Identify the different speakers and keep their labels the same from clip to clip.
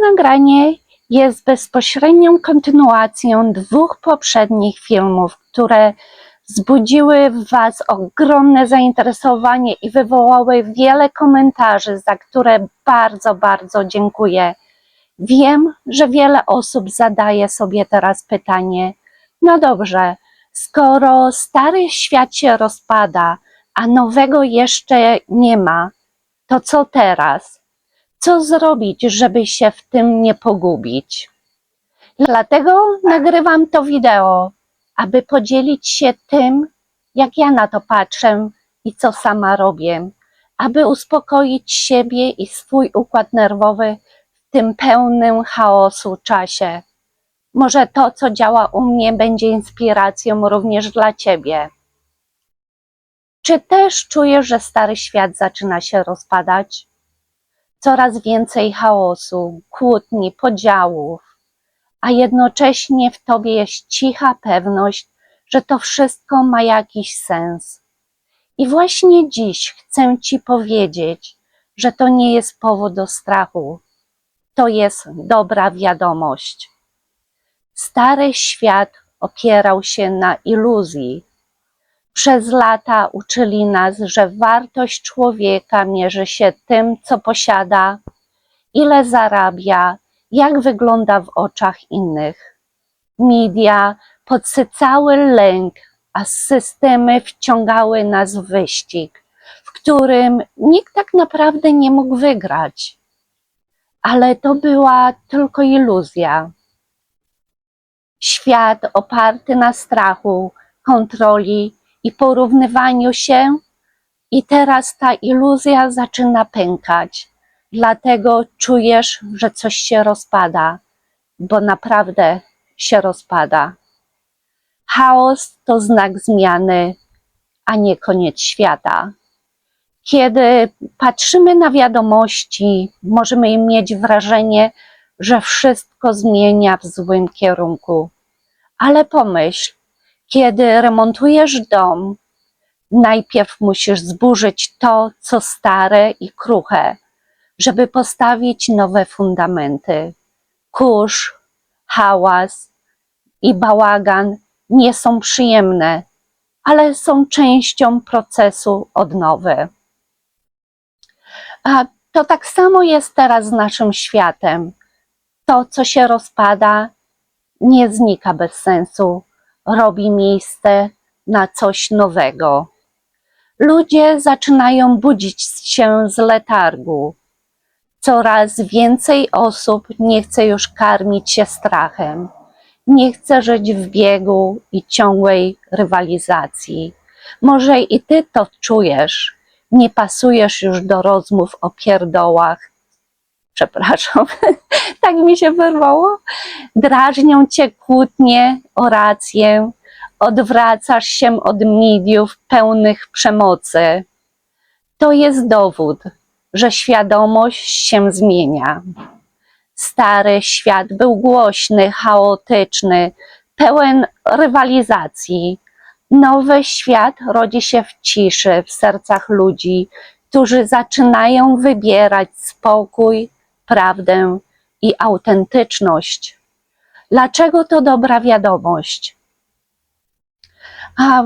Speaker 1: nagranie jest bezpośrednią kontynuacją dwóch poprzednich filmów, które wzbudziły w Was ogromne zainteresowanie i wywołały wiele komentarzy, za które bardzo, bardzo dziękuję. Wiem, że wiele osób zadaje sobie teraz pytanie: no dobrze, skoro stary świat się rozpada, a nowego jeszcze nie ma, to co teraz? Co zrobić, żeby się w tym nie pogubić? Dlatego nagrywam to wideo, aby podzielić się tym, jak ja na to patrzę i co sama robię, aby uspokoić siebie i swój układ nerwowy w tym pełnym chaosu czasie. Może to, co działa u mnie, będzie inspiracją również dla ciebie. Czy też czujesz, że stary świat zaczyna się rozpadać? Coraz więcej chaosu, kłótni, podziałów, a jednocześnie w tobie jest cicha pewność, że to wszystko ma jakiś sens. I właśnie dziś chcę ci powiedzieć, że to nie jest powód do strachu. To jest dobra wiadomość. Stary świat opierał się na iluzji. Przez lata uczyli nas, że wartość człowieka mierzy się tym, co posiada, ile zarabia, jak wygląda w oczach innych. Media podsycały lęk, a systemy wciągały nas w wyścig, w którym nikt tak naprawdę nie mógł wygrać. Ale to była tylko iluzja. Świat oparty na strachu, kontroli i porównywaniu się, i teraz ta iluzja zaczyna pękać. Dlatego czujesz, że coś się rozpada, bo naprawdę się rozpada. Chaos to znak zmiany, a nie koniec świata. Kiedy patrzymy na wiadomości, możemy mieć wrażenie, że wszystko zmienia w złym kierunku. Ale pomyśl, kiedy remontujesz dom, najpierw musisz zburzyć to, co stare i kruche, żeby postawić nowe fundamenty. Kurz, hałas i bałagan nie są przyjemne, ale są częścią procesu odnowy. A to tak samo jest teraz z naszym światem. To, co się rozpada, nie znika bez sensu, robi miejsce na coś nowego. Ludzie zaczynają budzić się z letargu. Coraz więcej osób nie chce już karmić się strachem, nie chce żyć w biegu i ciągłej rywalizacji. Może i ty to czujesz, nie pasujesz już do rozmów o pierdołach. Przepraszam, tak mi się wyrwało. Drażnią cię kłótnie o rację, odwracasz się od mediów pełnych przemocy. To jest dowód, że świadomość się zmienia. Stary świat był głośny, chaotyczny, pełen rywalizacji. Nowy świat rodzi się w ciszy w sercach ludzi, którzy zaczynają wybierać spokój, prawdę i autentyczność. Dlaczego to dobra wiadomość? A,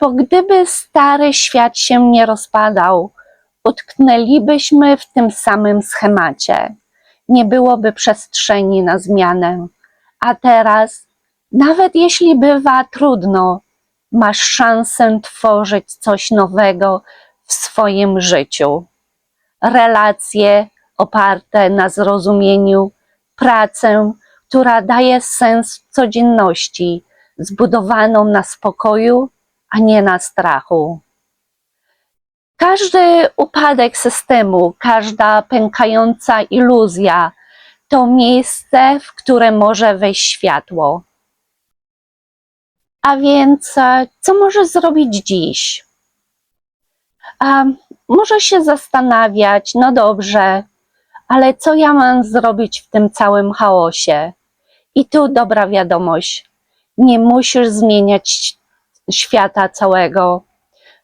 Speaker 1: bo gdyby stary świat się nie rozpadał, utknęlibyśmy w tym samym schemacie. Nie byłoby przestrzeni na zmianę. A teraz, nawet jeśli bywa trudno, masz szansę tworzyć coś nowego w swoim życiu. Relacje oparte na zrozumieniu, pracę, która daje sens codzienności, zbudowaną na spokoju, a nie na strachu. Każdy upadek systemu, każda pękająca iluzja to miejsce, w które może wejść światło. A więc, e, co możesz zrobić dziś? A, może się zastanawiać, no dobrze, ale co ja mam zrobić w tym całym chaosie? I tu dobra wiadomość: nie musisz zmieniać świata całego.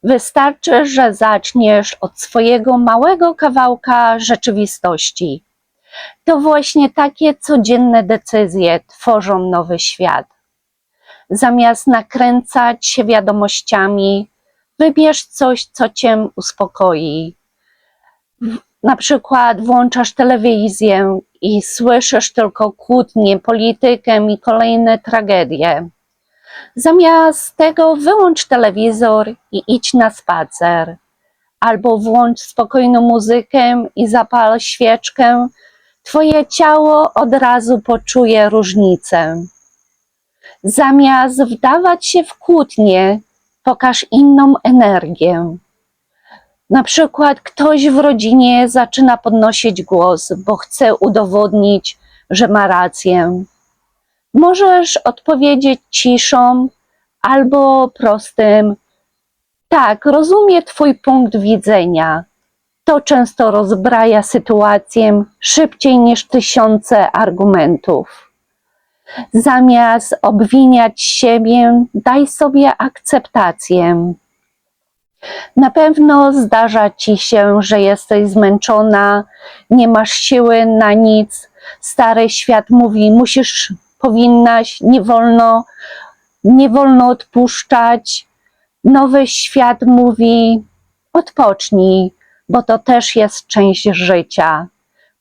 Speaker 1: Wystarczy, że zaczniesz od swojego małego kawałka rzeczywistości. To właśnie takie codzienne decyzje tworzą nowy świat. Zamiast nakręcać się wiadomościami, wybierz coś, co cię uspokoi. Na przykład włączasz telewizję i słyszysz tylko kłótnie, politykę i kolejne tragedie. Zamiast tego wyłącz telewizor i idź na spacer. Albo włącz spokojną muzykę i zapal świeczkę. Twoje ciało od razu poczuje różnicę. Zamiast wdawać się w kłótnie, pokaż inną energię. Na przykład ktoś w rodzinie zaczyna podnosić głos, bo chce udowodnić, że ma rację. Możesz odpowiedzieć ciszą albo prostym: Tak, rozumiem Twój punkt widzenia. To często rozbraja sytuację szybciej niż tysiące argumentów. Zamiast obwiniać siebie, daj sobie akceptację. Na pewno zdarza ci się, że jesteś zmęczona, nie masz siły na nic. Stary świat mówi: musisz, powinnaś, nie wolno, nie wolno odpuszczać. Nowy świat mówi: odpocznij, bo to też jest część życia.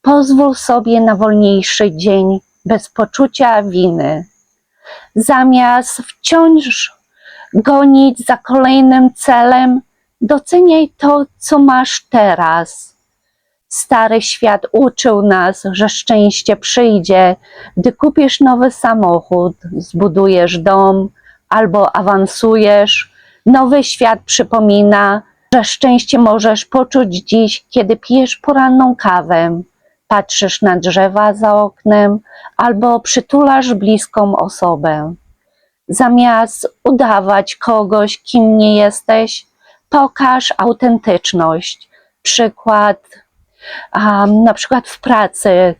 Speaker 1: Pozwól sobie na wolniejszy dzień bez poczucia winy. Zamiast wciąż gonić za kolejnym celem, doceniaj to, co masz teraz. Stary świat uczył nas, że szczęście przyjdzie, gdy kupisz nowy samochód, zbudujesz dom albo awansujesz. Nowy świat przypomina, że szczęście możesz poczuć dziś, kiedy pijesz poranną kawę, patrzysz na drzewa za oknem albo przytulasz bliską osobę. Zamiast udawać kogoś, kim nie jesteś, pokaż autentyczność. Przykład, um, na przykład w pracy,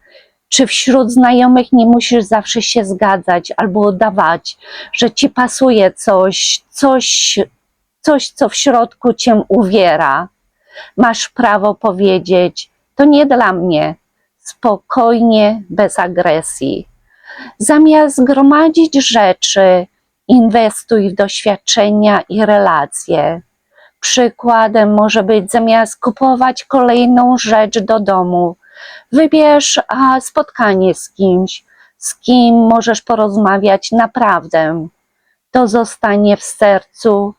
Speaker 1: czy wśród znajomych nie musisz zawsze się zgadzać albo udawać, że ci pasuje coś, coś, coś, co w środku cię uwiera. Masz prawo powiedzieć: To nie dla mnie. Spokojnie, bez agresji. Zamiast gromadzić rzeczy, inwestuj w doświadczenia i relacje. Przykładem może być zamiast kupować kolejną rzecz do domu, wybierz a, spotkanie z kimś, z kim możesz porozmawiać naprawdę. To zostanie w sercu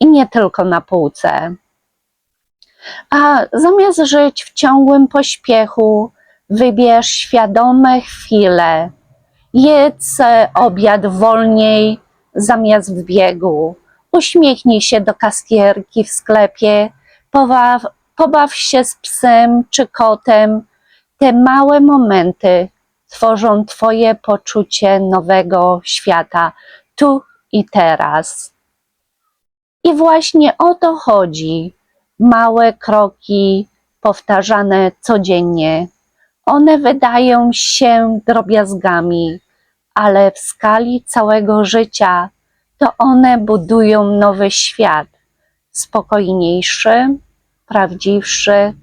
Speaker 1: i nie tylko na półce. A zamiast żyć w ciągłym pośpiechu, wybierz świadome chwile. Jedz obiad wolniej zamiast w biegu. Uśmiechnij się do kaskierki w sklepie, pobaw, pobaw się z psem czy kotem. Te małe momenty tworzą Twoje poczucie nowego świata tu i teraz. I właśnie o to chodzi. Małe kroki powtarzane codziennie. One wydają się drobiazgami, ale w skali całego życia to one budują nowy świat, spokojniejszy, prawdziwszy,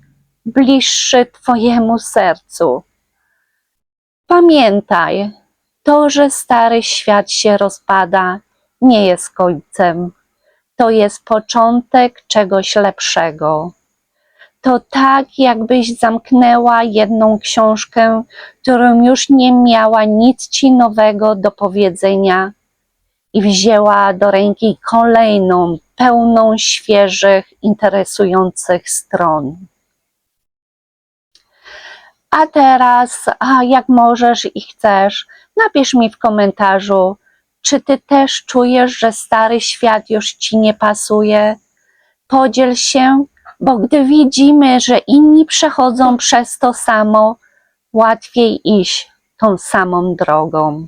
Speaker 1: bliższy Twojemu sercu. Pamiętaj, to, że stary świat się rozpada, nie jest końcem. To jest początek czegoś lepszego. To tak, jakbyś zamknęła jedną książkę, którą już nie miała nic ci nowego do powiedzenia, i wzięła do ręki kolejną, pełną świeżych, interesujących stron. A teraz, a jak możesz i chcesz, napisz mi w komentarzu, czy ty też czujesz, że stary świat już ci nie pasuje? Podziel się, bo gdy widzimy, że inni przechodzą przez to samo, łatwiej iść tą samą drogą.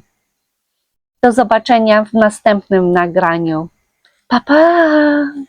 Speaker 1: Do zobaczenia w następnym nagraniu. Pa, pa!